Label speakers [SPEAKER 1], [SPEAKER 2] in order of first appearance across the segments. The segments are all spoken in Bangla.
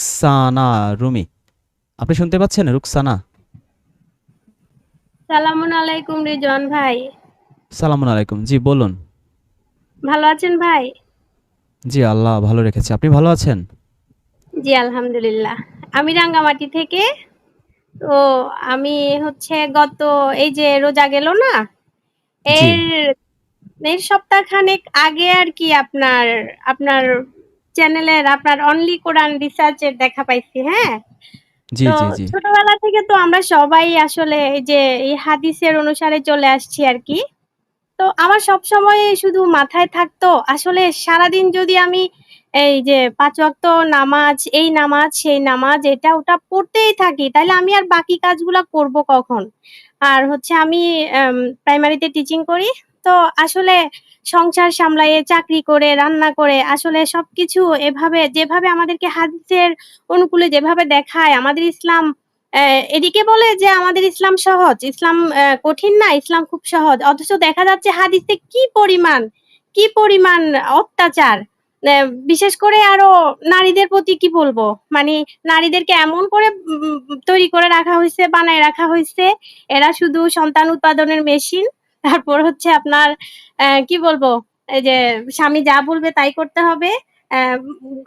[SPEAKER 1] রুকসানা রুমি। আপনি শুনতে পাচ্ছেন রুকসানা?
[SPEAKER 2] সালামুন আলাইকুম রিজন ভাই।
[SPEAKER 1] সালামুন আলাইকুম। জি বলুন।
[SPEAKER 2] ভালো আছেন ভাই?
[SPEAKER 1] জি আল্লাহ ভালো রেখেছে। আপনি ভালো আছেন?
[SPEAKER 2] জি আলহামদুলিল্লাহ। আমি রাঙ্গামাটি থেকে। তো আমি হচ্ছে গত এই যে রোজা গেল না এর এর সপ্তাহ খানেক আগে আর কি আপনার আপনার চ্যানেলের আপনার অনলি কোরআন রিসার্চের দেখা পাইছি হ্যাঁ? তো ছোটবেলা থেকে তো আমরা সবাই আসলে এই যে এই হাদিসের অনুসারে চলে আসছি আর কি। তো আমার সব সময় শুধু মাথায় থাকতো আসলে সারাদিন যদি আমি এই যে পাঁচ ওয়াক্ত নামাজ এই নামাজ সেই নামাজ এটা ওটা পড়তেই থাকি তাহলে আমি আর বাকি কাজগুলা করব কখন? আর হচ্ছে আমি প্রাইমারিতে টিচিং করি তো আসলে সংসার সামলায়ে, চাকরি করে, রান্না করে, আসলে সবকিছু এভাবে, যেভাবে আমাদেরকে হাদিসের অনুকূলে যেভাবে দেখায়, আমাদের ইসলাম এদিকে বলে যে আমাদের ইসলাম সহজ, ইসলাম কঠিন না, ইসলাম খুব সহজ। অথচ দেখা যাচ্ছে হাদিসে কি পরিমাণ কি পরিমাণ অত্যাচার বিশেষ করে আরও নারীদের প্রতি কি বলব? মানে নারীদেরকে এমন করে তৈরি করে রাখা হয়েছে, বানায় রাখা হয়েছে, এরা শুধু সন্তান উৎপাদনের মেশিন তারপর হচ্ছে আপনার কি বলব, এই যে স্বামী যা বলবে তাই করতে হবে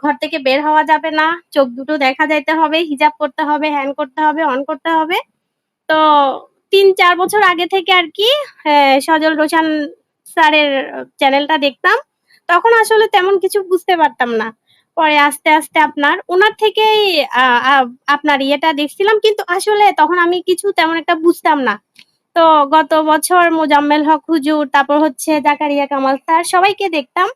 [SPEAKER 2] ঘর থেকে বের হওয়া যাবে না, চোখ দুটো দেখা যাইতে হবে, হিজাব করতে হবে হ্যান করতে হবে অন করতে হবে। তো তিন, চার বছর আগে থেকে আর কি সজল রোশান স্যারের চ্যানেলটা দেখতাম, তখন আসলে তেমন কিছু বুঝতে পারতাম না। পরে আস্তে আস্তে আপনার, ওনার থেকেই আপনার ইয়েটা দেখছিলাম, কিন্তু আসলে তখন আমি কিছু তেমন একটা বুঝতাম না। তো গত বছর মোজাম্মেল হক হুজুর, তারপর হচ্ছে জাকারিয়া কামাল স্যার, সবাইকে দেখতাম।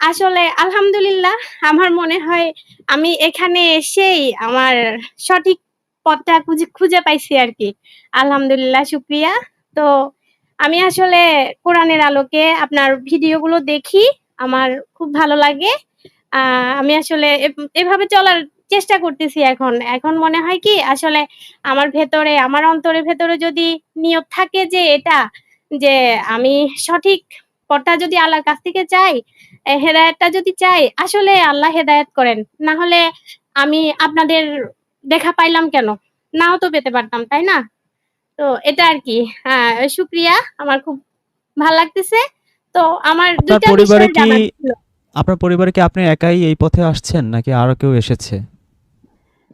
[SPEAKER 2] আসলে আলহামদুলিল্লাহ, আমার মনে হয় আমি এখানে এসেই আমার সঠিক পথটা খুঁজে খুঁজে পাইছি আর কি। আলহামদুলিল্লাহ, শুক্রিয়া। তো আমি আসলে কোরআনের আলোকে আপনার ভিডিওগুলো দেখি, আমার খুব ভালো লাগে। আমি আসলে এভাবে চলার চেষ্টা করতেছি এখন। এখন মনে হয় কি আসলে আমার ভেতরে আমার অন্তরের ভেতরে যদি নিয়ত থাকে যে এটা যে আমি সঠিক পথটা যদি আল্লাহর কাছ থেকে চাই হেদায়েতটা যদি চাই আসলে আল্লাহ হেদায়ত করেন। না হলে আমি আপনাদের দেখা পাইলাম কেন? নাও তো পেতে পারতাম তাই না? তো এটা আর কি। হ্যাঁ শুক্রিয়া আমার খুব ভালো লাগতেছে। তো আমার দুইটা
[SPEAKER 1] পরিবারে
[SPEAKER 2] বিষয়
[SPEAKER 1] কি
[SPEAKER 2] জানার ছিল।
[SPEAKER 1] আপনার পরিবারে কি আপনি একাই এই পথে আসছেন নাকি আরও কেউ এসেছে?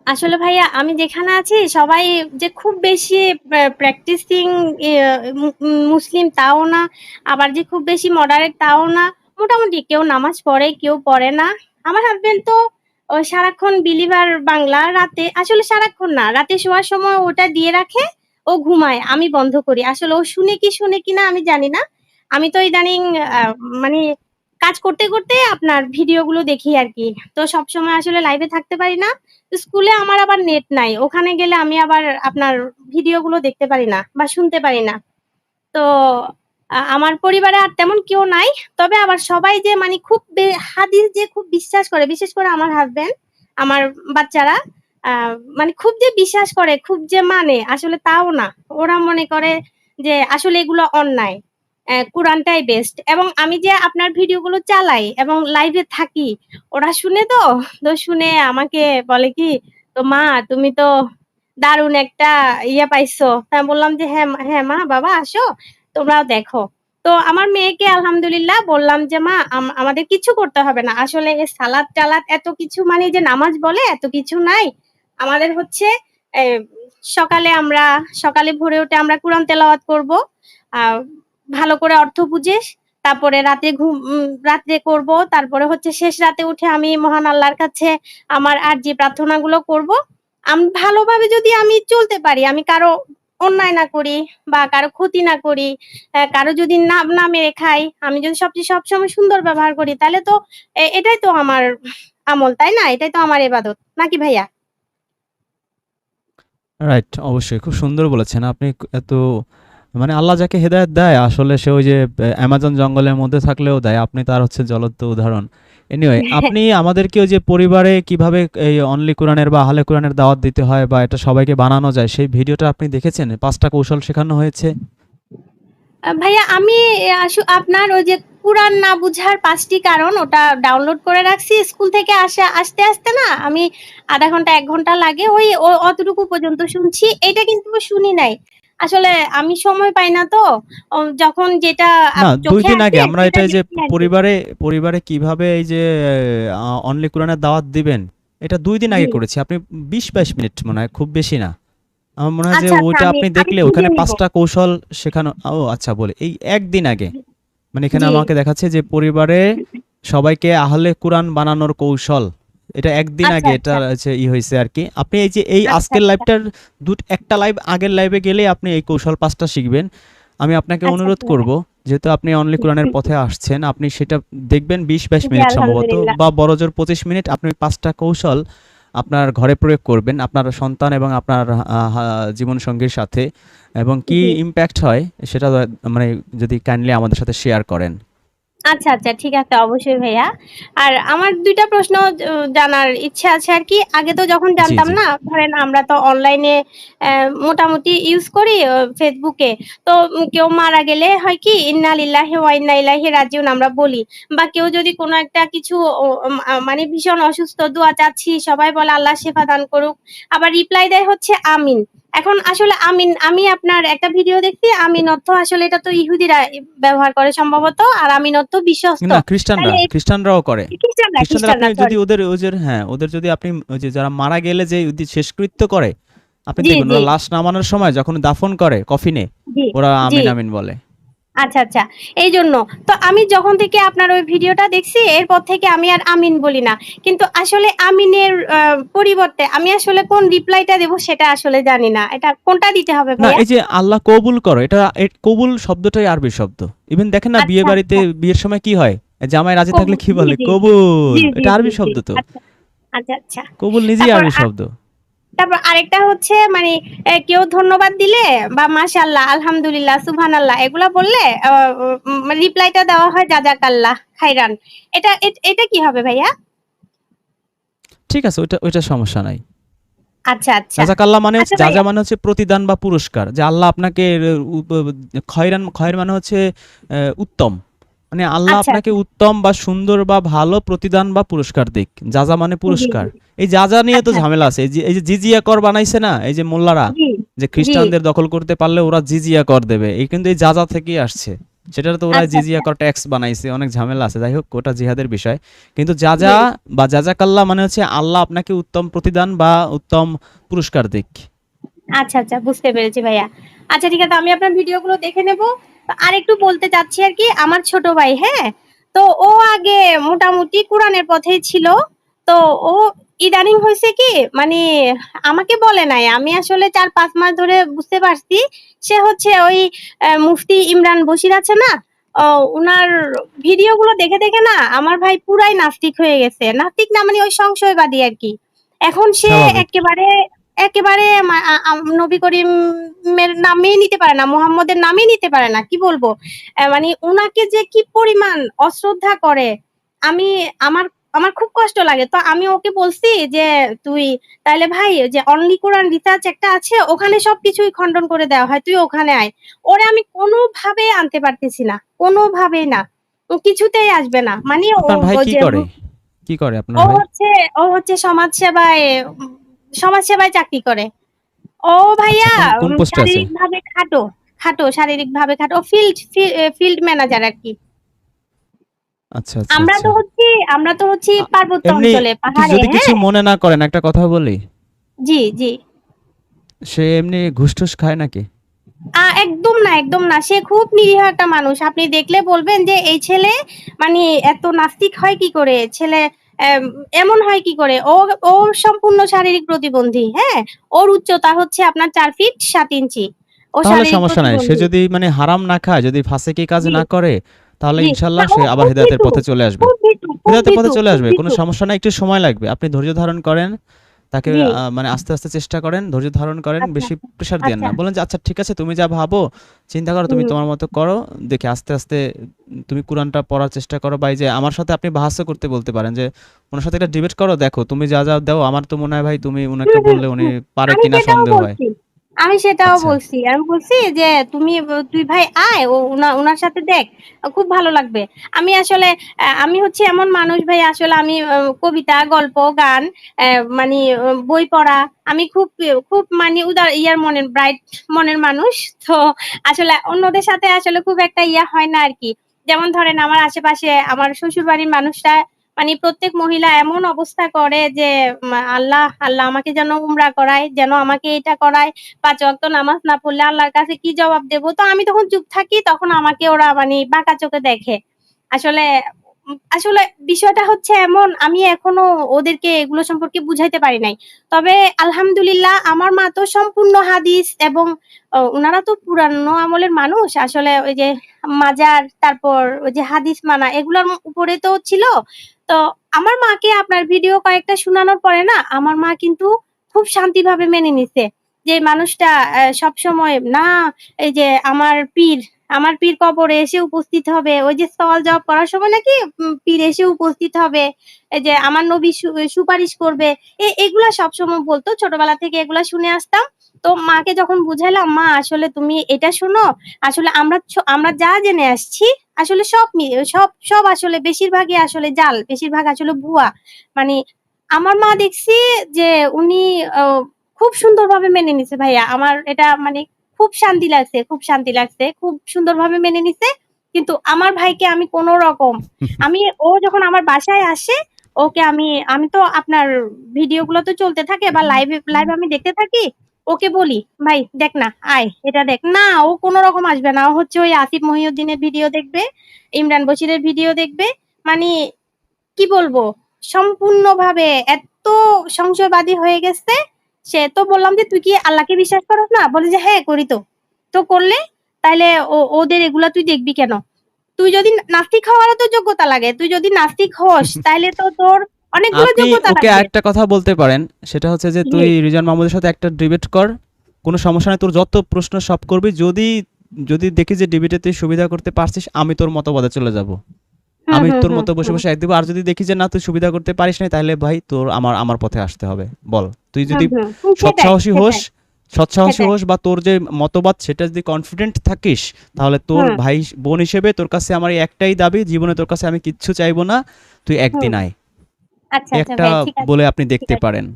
[SPEAKER 2] আসলে ভাইয়া, আমি যেখানে আছি, সবাই যে খুব বেশি প্র্যাকটিসিং মুসলিম তাও না, আবার যে খুব বেশি মডারেট তাও না, মোটামুটি কেউ নামাজ পড়ে, কেউ পড়ে না। আমার হাজবেন্ড তো সারাক্ষণ বিলিভার বাংলা রাতে, আসলে সারাক্ষণ না, রাতে শোয়ার সময় ওটা দিয়ে রাখে, ও ঘুমায়, আমি বন্ধ করি। আসলে ও শুনে কি, শুনে কিনা আমি জানি না। আমি তো ইদানিং মানে কাজ করতে করতে আপনার ভিডিওগুলো দেখি আর কি। তো সবসময় আসলে লাইভে থাকতে পারি না। স্কুলে আমার আবার নেট নাই। ওখানে গেলে আমি আবার আপনার ভিডিওগুলো দেখতে পারি না বা শুনতে পারি না। তো আমার পরিবারে আর তেমন কেউ নাই। তবে আবার সবাই যে মানে খুব হাদিস যে খুব বিশ্বাস করে, বিশেষ করে আমার হাজবেন্ড আমার বাচ্চারা মানে খুব যে বিশ্বাস করে, খুব যে মানে আসলে তাও না। ওরা মনে করে যে আসলে এগুলো অন্যায়। কোরআনটাই বেস্ট এবং আমি যে আপনার ভিডিওগুলো চালাই এবং লাইভে থাকি, ওরা শুনে তো? তো শুনে আমাকে বলে কি, তো মা, তুমি তো দারুণ একটা ইয়ে পাইছো। আমি বললাম যে হ্যাঁ হ্যাঁ মা, বাবা, আসো, তোমরাও দেখো। তো আমার মেয়েকে আলহামদুলিল্লাহ বললাম যে, মা, আম- আমাদের কিছু করতে হবে না। আসলে সালাদ টালাদ এত কিছু মানে যে নামাজ বলে, এত কিছু নাই। আমাদের হচ্ছে সকালে আমরা, সকালে ভোরে উঠে আমরা কোরআন তেলাওয়াত করব। ভালো করে অর্থ বুঝে তারপরে রাতে ঘুম রাতে করব, তারপরে হচ্ছে শেষ রাতে উঠে আমি মহান আল্লাহর কাছে আমার আরজি প্রার্থনাগুলো করব। আমি, ভালোভাবে যদি আমি চলতে পারি, আমি কারও অন্যায় না করি বা কারও ক্ষতি না করি কারও যদি না না মেরে খাই আমি যদি সবচেয়ে সবসময় সুন্দর ব্যবহার করি, তাহলে তো এটাই তো আমার আমল, তাই না? এটাই তো আমার এবাদত নাকি ভাইয়া?
[SPEAKER 1] রাইট অবশ্যই। খুব সুন্দর বলেছেন। আপনি এত মানে আল্লাহ যাকে হেদায়েত দেয় আসলে সে ওই যে অ্যামাজন জঙ্গলের মধ্যে থাকলেও দেয় আপনি তার হচ্ছে জ্বলন্ত উদাহরণ এনিওয়ে আপনি আমাদেরকে ওই যে পরিবারে কীভাবে এই অনলি কোরআনের বা আহলে কোরআনের দাওয়াত দিতে হয় বা এটা সবাইকে বানানো যায় সেই ভিডিওটা আপনি দেখেছেন পাঁচটা কৌশল শেখানো হয়েছে
[SPEAKER 2] ভাইয়া আমি আস আপনার ওই যে কোরআন না বুঝার পাঁচটি কারণ ওটা ডাউনলোড করে রাখছি। স্কুল থেকে আসা আসতে, আসতে না আমি আধা ঘণ্টা এক ঘণ্টা লাগে। ওই অতটুকু পর্যন্ত শুনছি। এটা কিন্তু শুনি নাই। আসলে আমি সময় পাই না তো। যখন যেটা আপ
[SPEAKER 1] না ২
[SPEAKER 2] চোখে
[SPEAKER 1] দিন আগে আমরা এটা যে পরিবারে, পরিবারে কীভাবে এই যে অনলি কুরআনের দাওয়াত দিবেন, এটা ২ দিন আগে করেছি। আপনি ২০-২২ মিনিট মনে হয়, খুব বেশি না। আমার মনে হয় যে
[SPEAKER 2] আচ্ছা, আচ্ছা
[SPEAKER 1] ওইটা আপনি দেখলে ওখানে
[SPEAKER 2] নিব।
[SPEAKER 1] ৫ টা কৌশল শেখানো ও আচ্ছা বলি। এই ১ দিন আগে। মানে এখানে আমাকে দেখাচ্ছে যে পরিবারে সবাইকে আহলে কোরআন বানানোর কৌশল। এটা ১ দিন
[SPEAKER 2] আচ্ছা,
[SPEAKER 1] আগে এটা
[SPEAKER 2] আচ্ছা।
[SPEAKER 1] হচ্ছে ই হইছে আরকি। আপনি এই যে এই
[SPEAKER 2] আচ্ছা,
[SPEAKER 1] আজকের। লাইভটার দুট একটা লাইভ আগের লাইভে গেলেই আপনি এই কৌশল পাঁচটা শিখবেন। আমি আপনাকে অনুরোধ। করব, যেহেতু আপনি অনলি কোরআনের পথে আসছেন, আপনি সেটা দেখবেন বিশ
[SPEAKER 2] বাইশ
[SPEAKER 1] মিনিট সম্ভবত। বা বড়জোর ২৫ মিনিট আপনি পাঁচটা কৌশল আপনার ঘরে প্রয়োগ করবেন। আপনার সন্তান এবং আপনার জীবনসঙ্গীর সাথে এবং কি ইম্প্যাক্ট হয় সেটা মানে যদি কাইন্ডলি আমাদের সাথে শেয়ার করেন।
[SPEAKER 2] আচ্ছা, আচ্ছা ঠিক আছে অবশ্যই ভাইয়া। আর আমার দুইটা প্রশ্ন জানার ইচ্ছা আছে আর কি আগে তো যখন জানতাম না, ধরেন আমরা তো অনলাইনে মোটামুটি ইউজ করি ফেসবুকে। তো কেউ মারা গেলে হয় কি ইন্না লিল্লাহি ওয়া ইন্না ইলাইহি রাজিউন আমরা বলি। বা কেউ যদি কোনো একটা কিছু মানে ভীষণ অসুস্থ, দোয়া চাচ্ছি, সবাই বলে আল্লাহ শেফা দান করুক। আবার রিপ্লাই দেয় হচ্ছে আমিন। এখন আসলে আমিন আমি আপনার একটা ভিডিও দেখছি আমিন অর্থ আসলে এটা তো ইহুদিরা ব্যবহার করে সম্ভবত। আর আমিন অর্থ বিশ্বস্ত।
[SPEAKER 1] না খ্রিস্টানরা, খ্রিস্টানরাও করে।
[SPEAKER 2] খ্রিস্টানরা,
[SPEAKER 1] আপনি যদি ওদের ওদের হ্যাঁ, ওদের যদি আপনি ওই যে যারা মারা গেলে যে ইহুদি শেষকৃত্য করে, আপনি। ওরা লাশ নামানোর সময় যখন দাফন করে কফিনে, ওরা আমিন, আমিন বলে।
[SPEAKER 2] আচ্ছা, আচ্ছা। এই জন্য তো আমি যখন থেকে আপনার ওই ভিডিওটা দেখছি এরপর থেকে আমি আর আমিন বলি না। কিন্তু আসলে আমিনের পরিবর্তে আমি আসলে কোন রিপ্লাইটা দেব সেটা আসলে জানি না। এটা কোনটা দিতে হবে
[SPEAKER 1] না এই যে আল্লাহ কবুল করো, এটা কবুল শব্দটাই আরবি শব্দ। ইভেন দেখেন না
[SPEAKER 2] আচ্ছা,
[SPEAKER 1] বিয়ে বাড়িতে
[SPEAKER 2] আচ্ছা।
[SPEAKER 1] বিয়ের সময় কি হয়? জামাই রাজি থাকলে কি বলে? কবুল। এটা আরবি শব্দ তো।
[SPEAKER 2] আচ্ছা, আচ্ছা।
[SPEAKER 1] কবুল নিজেই আরবি শব্দ।
[SPEAKER 2] তারপর আরেকটা হচ্ছে মানে কেউ ধন্যবাদ দিলে বা মাশাআল্লাহ, আলহামদুলিল্লাহ, সুবহানাল্লাহ এগুলা বললে রিপ্লাইটা দেওয়া হয় জাযাকাল্লাহ খাইরান। এটা এটা কি হবে ভাইয়া?
[SPEAKER 1] ঠিক আছে ওইটা ওইটা সমস্যা নাই।
[SPEAKER 2] আচ্ছা, আচ্ছা।
[SPEAKER 1] মানে হচ্ছে
[SPEAKER 2] আচ্ছা
[SPEAKER 1] মানে হচ্ছে প্রতিদান বা পুরস্কার। যে আল্লাহ আপনাকে খয়রান খয়ের মানে হচ্ছে উত্তম। মানে আল্লাহ
[SPEAKER 2] আচ্ছা,
[SPEAKER 1] আপনাকে। উত্তম বা সুন্দর বা ভালো প্রতিদান বা পুরস্কার দিক। যাজা মানে
[SPEAKER 2] জি,
[SPEAKER 1] পুরস্কার। এই যাজা নিয়ে তো
[SPEAKER 2] আচ্ছা,
[SPEAKER 1] ঝামেলা আছে। এই যে এই যে জিজিয়া কর বানাইছে না? এই যে মোল্লারা
[SPEAKER 2] জি,
[SPEAKER 1] যে
[SPEAKER 2] জি।
[SPEAKER 1] খ্রিস্টানদের দখল করতে পারলে ওরা জিজিয়া কর দেবে। এই কিন্তু এই যাজা থেকেই আসছে। সেটার তো ওরা
[SPEAKER 2] আচ্ছা,
[SPEAKER 1] জিজিয়া
[SPEAKER 2] আচ্ছা।
[SPEAKER 1] কর ট্যাক্স বানাইছে। অনেক ঝামেলা আছে। যাই হোক ওটা জিহাদের বিষয়। কিন্তু
[SPEAKER 2] জি।
[SPEAKER 1] যাজা বা জাযাকাল্লাহ মানে হচ্ছে আল্লাহ আপনাকে উত্তম প্রতিদান বা উত্তম পুরস্কার দিক।
[SPEAKER 2] আচ্ছা, আচ্ছা বুঝতে পেরেছি ভাইয়া। আচ্ছা ঠিক আছে আমি আপনার ভিডিওগুলো দেখে নেব। তো আরেকটু বলতে চাচ্ছি আর কি আমার ছোট ভাই, হ্যাঁ? তো ও আগে মোটামুটি কুরআনের পথেই ছিল। তো ও ইদানিং হয়েছে কি মানে আমাকে বলে নাই। আমি আসলে ৪-৫ মাস ধরে বুঝতে পারছি। সে হচ্ছে ওই মুফতি ইমরান বশির আছে না? ও উনার ভিডিওগুলো দেখে, দেখে না আমার ভাই পুরাই নাস্তিক হয়ে গেছে। নাস্তিক না মানে ওই সংশয়বাদী আর কি এখন সে। একেবারে, একেবারে নবী করিমের নামেই নিতে পারে না। মুহাম্মদের নামেই নিতে পারে না। কি বলব? মানে উনাকে যে কি পরিমাণ অশ্রদ্ধা করে, আমি আমার আমার খুব কষ্ট লাগে। তো আমি ওকে বলছি যে, "তুই তাইলে ভাই যে অনলি কোরআন রিসার্চ একটা আছে ওখানে সবকিছুই খণ্ডন করে দেওয়া হয়। তুই ওখানে আয়।" ওরে আমি কোনোভাবেই আনতে পারতেছি না। কোনোভাবেই না। কিছুতেই আসবে না। মানে ও? হচ্ছে ও হচ্ছে সমাজ সেবায় সমাজ সেবায় চাকরি করে। ও ভাইয়া
[SPEAKER 1] শারীরিক ভাবে?
[SPEAKER 2] শারীরিকভাবে খাটো, শারীরিক ভাবে খাটো। ফিল্ড ফিল্ড ম্যানেজার আরকি।
[SPEAKER 1] আচ্ছা, আচ্ছা,
[SPEAKER 2] আমরা
[SPEAKER 1] আচ্ছা।
[SPEAKER 2] তো হচ্ছি আমরা তো হচ্ছি পার্বত্য অঞ্চলে,
[SPEAKER 1] কি
[SPEAKER 2] পাহাড়ে,
[SPEAKER 1] যদি কিছু
[SPEAKER 2] হ্যাঁ?
[SPEAKER 1] মনে না করেন একটা কথা বলি?
[SPEAKER 2] জি, জি।
[SPEAKER 1] সে এমনি ঘুষ-টুস খায় নাকি?
[SPEAKER 2] একদম না, একদম না। সে খুব নিরীহ একটা মানুষ। আপনি দেখলে বলবেন যে এই ছেলে মানে এত নাস্তিক হয় কি করে? ছেলে এমন হয় কি করে? ও ও সম্পূর্ণ শারীরিক প্রতিবন্ধী, হ্যাঁ? ওর উচ্চতা হচ্ছে আপনার চার ফিট সাত ইঞ্চি। ও
[SPEAKER 1] তাহলে সমস্যা নাই। সে যদি মানে হারাম না খায়, যদি ফাসেকি কাজ না করে, তাহলে
[SPEAKER 2] ইনশাল্লাহ
[SPEAKER 1] ইনশাআল্লাহ সে আবার হেদায়েতের পথে চলে আসবে। হিদায়াতের পথে চলে আসবে। কোনো সমস্যা নাই। একটু সময় লাগবে। আপনি ধৈর্য ধারণ করেন। তাকে মানে আস্তে, আস্তে চেষ্টা করেন, ধৈর্য ধারণ করেন।
[SPEAKER 2] আচ্ছা,
[SPEAKER 1] বেশি প্রেশার
[SPEAKER 2] আচ্ছা।
[SPEAKER 1] না। বলেন যে, "আচ্ছা ঠিক আছে তুমি যা ভাবো, চিন্তা করো, তুমি তোমার মতো করো। দেখি আস্তে, আস্তে তুমি কোরআনটা পড়ার চেষ্টা করো" ভাই এই যে আমার সাথে আপনি বাহাসও করতে বলতে পারেন যে, ওনার সাথে একটা ডিবেট করো। দেখো তুমি যা, যা দাও আমার তো মনে হয় ভাই তুমি
[SPEAKER 2] হুম,
[SPEAKER 1] বললে উনি। পারে কিনা সন্দেহ হয়।"
[SPEAKER 2] আমি সেটাও
[SPEAKER 1] আচ্ছা।
[SPEAKER 2] বলছি। আমি বলছি যে, "তুমি তুই ভাই আয়, ও উনার সাথে দেখ। খুব ভালো লাগবে।" আমি আসলে আমি হচ্ছে এমন মানুষ ভাই আসলে আমি কবিতা, গল্প, গান মানি বই পড়া আমি খুব খুব মানে উদার ইয়ার মনের ব্রাইট মনের মানুষ। তো আসলে অন্যদের সাথে আসলে খুব একটা ইয়া হয় না আর কি যেমন ধরেন আমার আশেপাশে আমার শ্বশুরবাড়ির মানুষরা মানি প্রত্যেক মহিলা এমন অবস্থা করে যে, আল্লাহ, আল্লাহ আমাকে যেন উমরা করায়, যেন আমাকে এটা করায়। ৫ ওয়াক্ত নামাজ না পড়লে আল্লাহর কাছে কি জবাব দেব? তো আমি তখন চুপ থাকি, তখন আমাকে ওরা মানে বাঁকা চোখে দেখে। আসলে আসলে বিষয়টা হচ্ছে এমন আমি এখনও ওদেরকে এগুলো সম্পর্কে বুঝাইতে পারি নাই। তবে আলহামদুলিল্লাহ আমার মা তো সম্পূর্ণ হাদিস এবং ওনারা তো পুরানো আমলের মানুষ। আসলে ওই যে মাজার, তারপর ওই যে হাদিস মানা এগুলোর উপরে তো ছিল। তো আমার মাকে আপনার ভিডিও কয়েকটা শোনানোর পরে না, আমার মা কিন্তু খুব শান্তিভাবে মেনে নিছে। যে মানুষটা সব সবসময় না এই যে আমার পীর, আমার পীর কবরে এসে উপস্থিত হবে। ওই যে সওয়াল জবাব করার সময় নাকি পীর এসে উপস্থিত হবে। যে আমার নবী সুপারিশ করবে। এগুলা সবসময় বলতো ছোটবেলা থেকে এগুলা শুনে আসতাম। তো মাকে যখন বুঝাইলাম, "মা আসলে তুমি এটা শোনো। আসলে আমরা আমরা যা জেনে আসছি আসলে সব সব সব আসলে বেশিরভাগই আসলে জাল। বেশিরভাগ আসলে ভুয়া।" মানে আমার মা দেখছি যে উনি খুব সুন্দরভাবে মেনে নিছে ভাইয়া। আমার এটা মানে খুব শান্তি লাগছে, খুব শান্তি লাগছে। খুব সুন্দরভাবে মেনে নিছে। কিন্তু আমার ভাইকে আমি কোন রকম আমি ও যখন আমার বাসায় আসে, ওকে আমি আমি তো আপনার ভিডিও গুলো তো চলতে থাকে বা লাইভে লাইভ আমি দেখতে থাকি। ওকে বলি, "ভাই দেখ না, আয় এটা দেখ।" না ও কোন রকম আসবে না। ও হচ্ছে ওই আসিফ মহিউদ্দিনের ভিডিও দেখবে, ইমরান বশিরের ভিডিও দেখবে। মানে কি বলব? সম্পূর্ণভাবে এত সংশয়বাদী হয়ে গেছে, সে তো বললাম যে, "তুই কি আল্লাহকে বিশ্বাস করস না?" বলে যে, "হ্যাঁ, করি তো।" "তো করলে? তাইলে ও ওদের এগুলা তুই দেখবি কেন? তুই যদি নাস্তিক হওয়ারও তো যোগ্যতা লাগে। তুই যদি নাস্তিক হস, তাহলে তো তোর অনেকগুলো যোগ্যতা
[SPEAKER 1] ওকে
[SPEAKER 2] লাগবে।"
[SPEAKER 1] আরেকটা কথা বলতে পারেন। সেটা হচ্ছে যে, "তুই রিজন মাহমুদের সাথে একটা ডিবেট কর। কোন সমস্যা নাই। তোর যত প্রশ্ন সব করবি। যদি যদি দেখি যে ডিবেটে তুই সুবিধা করতে পারছিস, আমি তোর মতবাদে চলে যাব।
[SPEAKER 2] হুম,
[SPEAKER 1] আমি তোর মতো বসে, বসে এক দিব। আর যদি দেখি যে না তুই সুবিধা করতে পারিস নাই, তাহলে ভাই তোর আমার আমার পথে আসতে হবে। বল। তুই যদি সৎসাহসী হোস সৎসাহসী হোস বা তোর যে মতবাদ সেটা যদি কনফিডেন্ট থাকিস, তাহলে তোর ভাই বোন হিসেবে তোর কাছে আমার একটাই দাবি, জীবনে তোর কাছে আমি কিচ্ছু চাইব না। তুই একদিন আয়।"
[SPEAKER 2] আচ্ছা, আচ্ছা
[SPEAKER 1] একটা বলে আপনি দেখতে পারেন।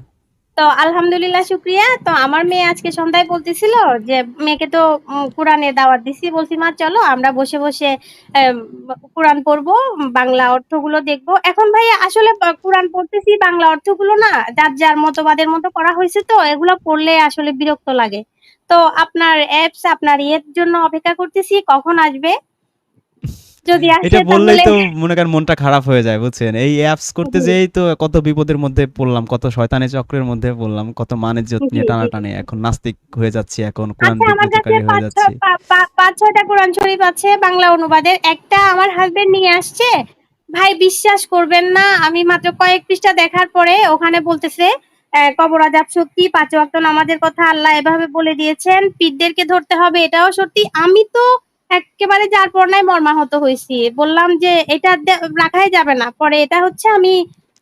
[SPEAKER 2] তো আলহামদুলিল্লাহ শুক্রিয়া তো আমার মেয়ে আজকে সন্ধ্যায় বলতেছিল যে, মেয়েকে তো উম কুরআনের দাওয়াত দিছি। বলছি, "মা চলো আমরা বসে, বসে ব পড়ব, বাংলা অর্থগুলো দেখব।" এখন ভাইয়া আসলে কোরআন পড়তেছি, বাংলা অর্থগুলো না যার, যার মতবাদের মতো করা হয়েছে তো এগুলো পড়লে আসলে বিরক্ত লাগে। তো আপনার অ্যাপস আপনার ইয়ের জন্য অপেক্ষা করতেছি, কখন আসবে? যদি
[SPEAKER 1] এটা বললেই তো মনে করেন মনটা খারাপ হয়ে যায়, বুঝছেন? এই অ্যাপস করতে
[SPEAKER 2] জি।
[SPEAKER 1] যেয়েই তো কত বিপদের মধ্যে পড়লাম, কত শয়তানি চক্রের মধ্যে পড়লাম, কত নিয়ে টানাটানি। এখন নাস্তিক হয়ে যাচ্ছি, এখন কোরআন
[SPEAKER 2] আচ্ছা
[SPEAKER 1] বিকৃতকারী হয়ে
[SPEAKER 2] ৫-৬
[SPEAKER 1] যাচ্ছি।
[SPEAKER 2] পা পা ৫-৬ টা কোরআন শরীফ আছে বাংলা অনুবাদের। একটা আমার হাসব্যান্ড নিয়ে আসছে। ভাই বিশ্বাস করবেন না, আমি মাত্র কয়েক পৃষ্ঠা দেখার পরে ওখানে বলতেছে, কবর আযাব সত্যি, পাঁচ ওয়াক্ত নামাজের কথা আল্লাহ এভাবে বলে দিয়েছেন, পীরদেরকে ধরতে হবে এটাও সত্যি। আমি তো এক্কেবারে যার পর নাই মর্মাহত হয়েছি বললাম যে, "এটা রাখাই যাবে না।" পরে এটা হচ্ছে আমি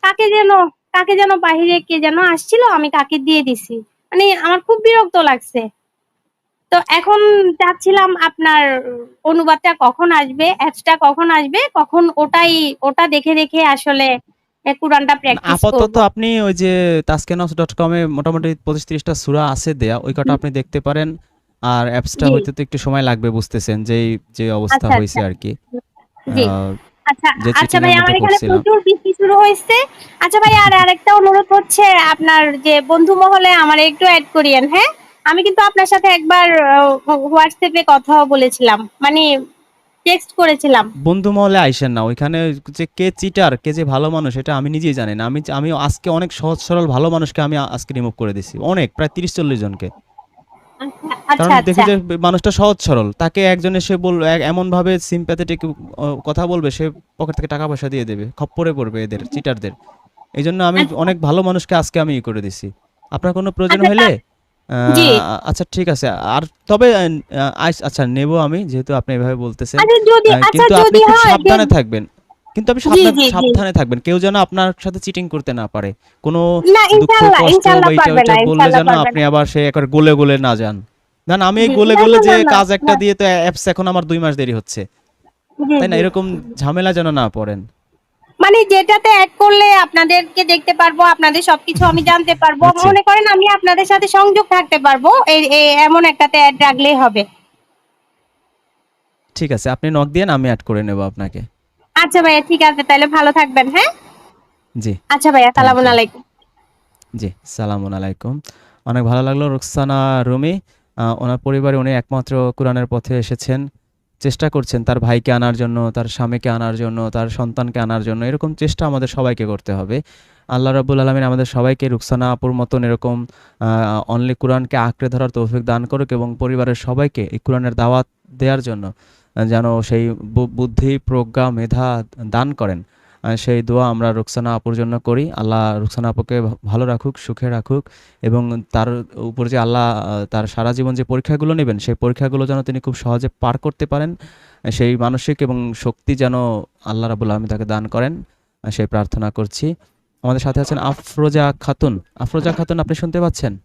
[SPEAKER 2] কাকে যেন কাকে যেন বাহিরে কে যেন আসছিল, আমি কাকে দিয়ে দিছি। মানে আমার খুব বিরক্ত লাগছে। তো এখন চাচ্ছিলাম আপনার অনুবাদটা কখন আসবে, অ্যাপসটা কখন আসবে, কখন ওটাই ওটা দেখে, দেখে আসলে কুরআনটা প্র্যাকটিস
[SPEAKER 1] আপাতত আপনি ওই যে তাসকিনওয়াজ.com এ মোটামুটি ২৫-৩০ টা সূরা আছে দেয়া। ওই কটা আপনি দেখতে পারেন। আর অ্যাপসটা
[SPEAKER 2] জি।
[SPEAKER 1] হইতে তো একটু সময় লাগবে বুঝতেছেন, যেই যে অবস্থা
[SPEAKER 2] আচ্ছা,
[SPEAKER 1] হইছে
[SPEAKER 2] আচ্ছা।
[SPEAKER 1] আরকি।
[SPEAKER 2] হুম,
[SPEAKER 1] আ
[SPEAKER 2] জি। আচ্ছা,
[SPEAKER 1] যে
[SPEAKER 2] আচ্ছা
[SPEAKER 1] চিটিং
[SPEAKER 2] ভাই আমার এখানে
[SPEAKER 1] পড়ছিলাম।
[SPEAKER 2] প্রচুর বৃষ্টি শুরু হইছে। আচ্ছা ভাই আর আরেকটা অনুরোধ হচ্ছে আপনার যে বন্ধু মহলে আমারে একটু এড করিয়েন, হ্যাঁ? আমি কিন্তু আপনার সাথে একবার এ কথাও বলেছিলাম। মানে টেক্সট করেছিলাম।
[SPEAKER 1] বন্ধু মহলে আইসেন না। ওইখানে যে কে চিটার, কে যে ভালো মানুষ এটা আমি নিজেই জানি না। আমি আমি আজকে অনেক সহজ সরল ভালো মানুষকে আমি আজকে রিমুভ করে দিছি। অনেক প্রায় ৩০-৪০ জনকে।
[SPEAKER 2] আচ্ছা,
[SPEAKER 1] কারণ
[SPEAKER 2] আচ্ছা,
[SPEAKER 1] দেখি
[SPEAKER 2] আচ্ছা।
[SPEAKER 1] যে মানুষটা সহজ সরল। তাকে একজন এসে বলল এ এমনভাবে sympathetic অ কথা বলবে সে পকেট থেকে টাকা পয়সা দিয়ে দেবে। খপ্পরে পড়বে এদের চিটারদের। এইজন্য আমি
[SPEAKER 2] আচ্ছা।
[SPEAKER 1] অনেক ভালো মানুষকে আজকে আমি ই করে দিছি। আপনার কোনো প্রয়োজন
[SPEAKER 2] আচ্ছা জি।
[SPEAKER 1] আচ্ছা ঠিক আছে। আর তবে আচ্ছা নেব আমি যেহেতু আপনি এভাবে বলতেছেন।
[SPEAKER 2] আচ্ছা আচ্ছা
[SPEAKER 1] কিন্তু আপনি খুব সাবধানে থাকবেন। কিন্তু আপনি সাবধান থাকবেন কেউ যেন আপনার সাথে চিটিং করতে না পারে কোনো দুঃখ কষ্ট বা বললে যেন আপনি আবার সে একবার গলে গলে না যান দেন আমি এই গলে
[SPEAKER 2] না না
[SPEAKER 1] যে
[SPEAKER 2] না না।
[SPEAKER 1] কাজ একটা দিয়ে তো অ্যাপস এখন আমার দুই মাস দেরি হচ্ছে। তাই না? এরকম ঝামেলা যেন না পড়েন।
[SPEAKER 2] মানে যেটাতে অ্যাড করলে আপনাদেরকে দেখতে পারব আপনাদের সবকিছু আমি জানতে পারব।
[SPEAKER 1] আচ্ছা।
[SPEAKER 2] মনে করেন আমি আপনাদের সাথে সংযোগ থাকতে পারব এমন একটাতে অ্যাড রাখলেই হবে।
[SPEAKER 1] ঠিক আছে আপনি নক দিয়েন আমি অ্যাড করে নেব আপনাকে।
[SPEAKER 2] আচ্ছা ভাইয়া ঠিক আছে তাহলে ভালো থাকবেন হ্যাঁ?
[SPEAKER 1] জি।
[SPEAKER 2] আচ্ছা ভাইয়া
[SPEAKER 1] থ্যাংক
[SPEAKER 2] সালামু আলাইকুম।
[SPEAKER 1] জি সালামুন আলাইকুম। অনেক ভালো লাগল রুকসানা রুমি। ওনার পরিবারে উনি একমাত্র কোরআনের পথে এসেছেন, চেষ্টা করছেন তার ভাইকে আনার জন্য, তার স্বামীকে আনার জন্য, তার সন্তানকে আনার জন্য, এরকম চেষ্টা আমাদের সবাইকে করতে হবে। আল্লাহ রাব্বুল আলমিন আমাদের সবাইকে রুকসানা আপুর মতন এরকম অনলি কোরআনকে আঁকড়ে ধরার তৌফিক দান করুক এবং পরিবারের সবাইকে এই কোরআনের দাওয়াত দেওয়ার জন্য যেন সেই বুদ্ধি, প্রজ্ঞা, মেধা দান করেন। সেই দোয়া আমরা রুকসানা আপুর জন্য করি। আল্লাহ রুকসানা আপুকে ভালো রাখুক, সুখে রাখুক এবং তার উপর যে আল্লাহ তার সারা জীবন যে পরীক্ষাগুলো নেবেন, সেই পরীক্ষাগুলো যেন তিনি খুব সহজে পার করতে পারেন। সেই মানসিক এবং শক্তি যেন আল্লাহ রাবুল আলমী তাকে দান করেন। সেই প্রার্থনা করছি। আমাদের সাথে আছেন আফরোজা খাতুন। আফরোজা খাতুন, আপনি শুনতে পাচ্ছেন?